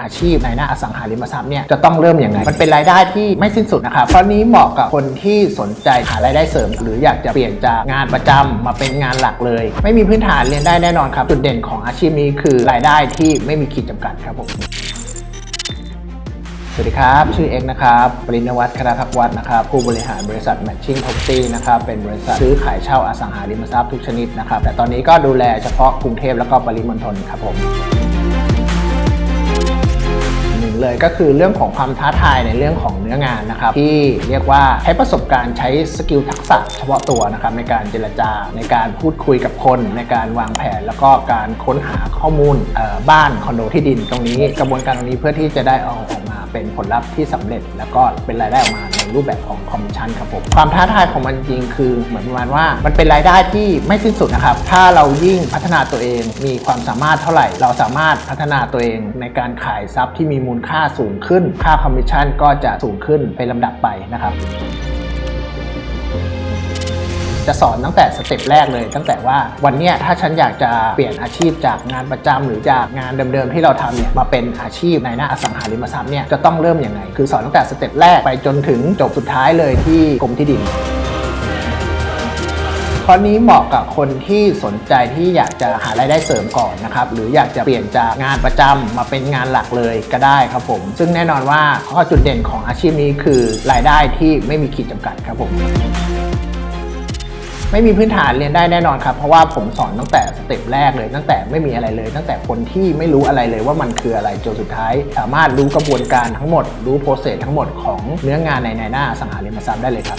อาชีพในหน้าอสังหาริมทรัพย์เนี่ยจะต้องเริ่มอยังไงมันเป็นรายได้ที่ไม่สิ้นสุดนะครับเพราะนี้เหมาะกับคนที่สนใจหารายได้เสริม หรืออยากจะเปลี่ยนจากงานประจำมาเป็นงานหลักเลย ไม่มีพื้นฐานเรียนได้แน่นอนครับ จุดเด่นของอาชีพนี้คือรายได้ที่ไม่มีขีดจำกัดครับผมสวัสดีครับ ชื่อเอกนะครับ ปรินวัฒน์คณทักวัฒน์นะครับ ผู้บริหารบริษัท Matching Property นะครับ เป็นบริษัทซื้อขายเช่าอสังหาริมทรัพย์ทุกชนิดนะครับ แต่ตอนนี้ก็ดูแลเฉพาะกรุงเทพแล้วก็ปริมณฑลครับผม เลยก็คือเรื่องของความท้าทายในเรื่องของเนื้องานนะครับที่เรียกว่าใช้ประสบการณ์ใช้สกิลทักษะเฉพาะตัวนะครับในการเจรจาในการพูดคุยกับคนในการวางแผน แล้วก็การค้นหาข้อมูลบ้านคอนโดที่ดินตรงนี้ กระบวนการตรงนี้เพื่อที่จะได้เอาออกมาเป็นผลลัพธ์ที่สำเร็จ แล้วก็เป็นรายได้ออกมาในรูปแบบของคอมมิชชั่นครับผมความท้าทายของมันจริงคือเหมือนประมาณว่า มันเป็นรายได้ที่ไม่สิ้นสุดนะครับถ้าเรายิ่งพัฒนาตัวเองมีความสามารถเท่าไหร่ เราสามารถพัฒนาตัวเองในการขายทรัพย์ที่มีมูลค่าค่าสูงขึ้น ค่าคอมมิชชั่นก็จะสูงขึ้นเป็นลำดับไปนะครับจะสอนตั้งแต่สเต็ปแรกเลย ตั้งแต่ว่าวันนี้ถ้าฉันอยากจะเปลี่ยนอาชีพจากงานประจำหรือจากงานเดิมๆที่เราทำเนี่ยมาเป็นอาชีพในหน้าอสังหาริมทรัพย์เนี่ยจะต้องเริ่มยังไง คือสอนตั้งแต่สเต็ปแรกไปจนถึงจบสุดท้ายเลยที่กรมที่ดิน ข้อนี้เหมาะกับคนที่สนใจที่อยากจะหารายได้เสริมก่อนนะครับ หรืออยากจะเปลี่ยนจากงานประจำมาเป็นงานหลักเลยก็ได้ครับผม ซึ่งแน่นอนว่าข้อจุดเด่นของอาชีพนี้คือรายได้ที่ไม่มีขีดจำกัดครับผมไม่มีพื้นฐานเรียนได้แน่นอนครับ เพราะว่าผมสอนตั้งแต่สเต็ปแรกเลย ตั้งแต่ไม่มีอะไรเลย ตั้งแต่คนที่ไม่รู้อะไรเลยว่ามันคืออะไรจนสุดท้าย สามารถรู้กระบวนการทั้งหมด รู้โปรเซสทั้งหมดของเนื้องานในในหน้าสังหาริมทรัพย์ได้เลยครับ